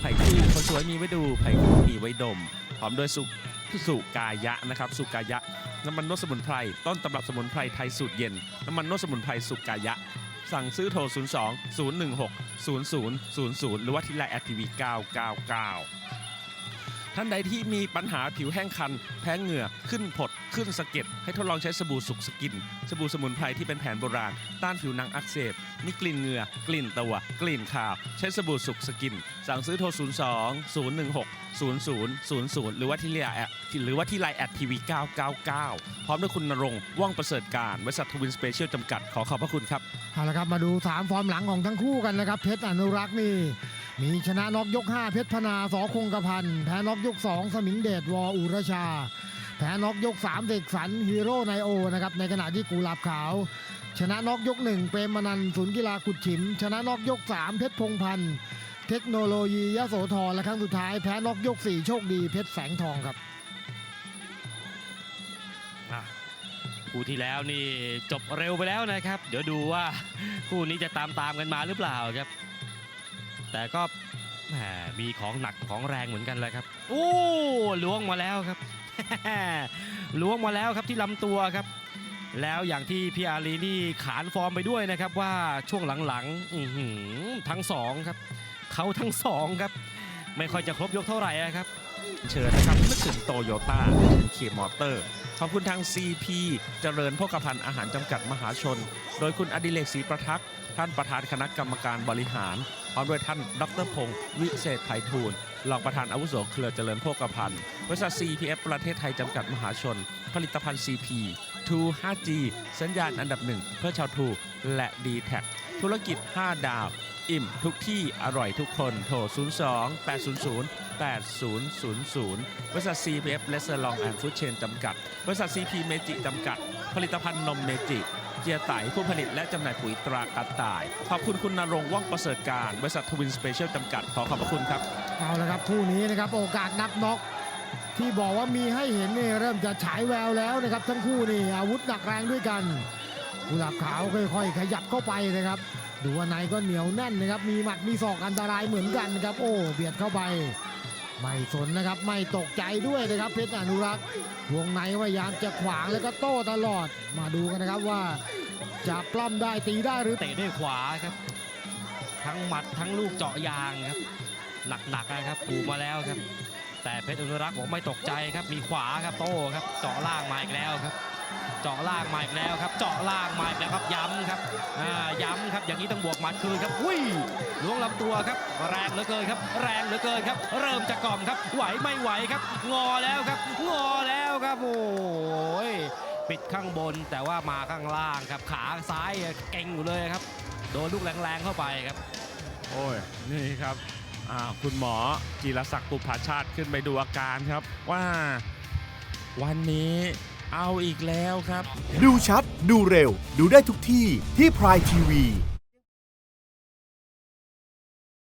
ไผ่คู่คนสวยมีไว้ดูไผ่คู่มีไว้ดม พร้อมด้วยสุสุกายะนะครับสุกายะ น้ำมันนวดสมุนไพรต้นตำรับสมุนไพรไทยสูตรเย็น น้ำมันนวดสมุนไพรสุกายะ สั่งซื้อโทร 02 016 0000 หรือว่าที่ไลน์แอดทีวี999 ท่านใดที่มีปัญหาผิวแห้งคัน แพ้เหงื่อ ขึ้นผด ขึ้นสะเก็ด ให้ทดลองใช้สบู่สุกสกิน สบู่สมุนไพรที่เป็นแผนโบราณ ต้านผิวหนังอักเสบ มีกลิ่นเหงื่อ กลิ่นตัว กลิ่นคาว ใช้สบู่สุกสกิน สั่งซื้อโทร 02 016 0000 หรือว่าที่ไลน์แอดหรือว่าที่ไลน์แอดทีวี999 พร้อมด้วยคุณนรงค์ว่องประเสริฐการบริษัททวินสเปเชียลจำกัด ขอขอบพระคุณครับ เอาละครับ มาดู 3 ฟอร์มหลังของทั้งคู่กันนะครับ เพชรอนุรักษ์นี่ มีชนะน็อกยก 5 เพชรพนาสอคงกระพันแพ้น็อกยก 2 สมิงเดชวออุรชา แพ้น็อกยก 3เด็กสันฮีโร่ไนโอนะครับในขณะที่กูหลาบขาว ชนะน็อกยก 1 เปรมมนันศูนย์กีฬาขุดฉิม ชนะน็อกยก 3 เพชรพงพันธ์เทคโนโลยียโสธรและครั้งสุดท้ายแพ้น็อกยก 4 โชคดีเพชรแสงทองครับคู่ที่แล้วนี่จบเร็วไปแล้วนะครับ เดี๋ยวดูว่าคู่นี้จะตามตามกันมาหรือเปล่าครับ แต่ก็แหมมีของหนักของแรงเหมือนกันเลยครับโอ้ล้วงมาแล้วครับล้วงมาแล้วครับที่ลำตัวครับ แล้วอย่างที่พี่อารีนี่ขานฟอร์มไปด้วยนะครับว่าช่วงหลังๆทั้งสองครับเขาทั้งสองครับ ไม่ค่อยจะครบยกเท่าไหร่ครับ เชิญนะครับนึกถึงโตโยต้าเคมอเตอร์ ขอบคุณทาง CP เจริญพกพันธ์อาหารจำกัดมหาชน โดยคุณอดิเรกศรีประทักษ์ท่านประธานคณะกรรมการบริหาร พร้อมด้วยท่านดรพงศ์วิเศษไพฑูรย์รองประธานอาวุโสเครือเจริญโภคภัณฑ์บริษัท CPF ประเทศไทยจำกัดมหาชน ผลิตภัณฑ์ CP 2 5G สัญญาณอันดับหนึ่งเพื่อชาวทูและ d t แทธุรกิจ 5 ดาว อิ่มทุกที่อร่อยทุกคน โทร 02 800 8000 บริษัท CPF และเซอร์ลองแอนด์ฟู้ดเชนจำกัด บริษัท CP เมจิจำกัด ผลิตภัณฑ์นมเมจิ เจียไตผู้ผลิตและจำหน่ายปุ๋ยตรากระต่าย ขอบคุณคุณนรงค์ว่องประเสริฐการ บริษัททวินสเปเชียลจำกัด ขอขอบพระคุณครับ เอาละครับคู่นี้นะครับโอกาสนับน็อกที่บอกว่ามีให้เห็นนี่เริ่มจะฉายแววแล้วนะครับ ทั้งคู่นี่อาวุธหนักแรงด้วยกันกุหลาบขาวค่อยๆ ขยับเข้าไปนะครับ ดูว่าในก็เหนียวแน่นนะครับ มีหมัดมีศอกอันตรายเหมือนกันนะครับ โอ้เบียดเข้าไป ไม่สนนะครับไม่ตกใจด้วยนะครับเพชรอนุรักษ์วงในพยายามจะขวางแล้วก็โต้ตลอดมาดูกันนะครับว่า จะปล้ำได้ตีได้หรือเตะด้วยขวาครับ ทั้งหมัดทั้งลูกเจาะยางครับ หนักๆนะครับปูมาแล้วครับ แต่เพชรอนุรักษ์บอกไม่ตกใจครับมีขวาครับโต้ครับเจาะล่างมาอีกแล้วครับ เจาะล่างมาอีกแล้วครับ เจาะล่างมาอีกแล้วครับย้ำครับย้ำครับอย่างนี้ต้องบวกหมัดคืนครับอุ้ยล้วงลำตัวครับ แรงเหลือเกินครับ แรงเหลือเกินครับ เริ่มจะกล่อมครับ ไหวไม่ไหวครับ งอแล้วครับ งอแล้วครับโอ้ยปิดข้างบนแต่ว่ามาข้างล่างครับ ขาซ้ายเก่งอยู่เลยครับ โดนลูกแรงๆเข้าไปครับ โอ้ยนี่ครับคุณหมอจีรศักดิ์ปุภาชาติขึ้นไปดูอาการครับว่าวันนี้ เอาอีกแล้วครับ ดูชัด ดูเร็ว ดูได้ทุกที่ที่พรายทีวี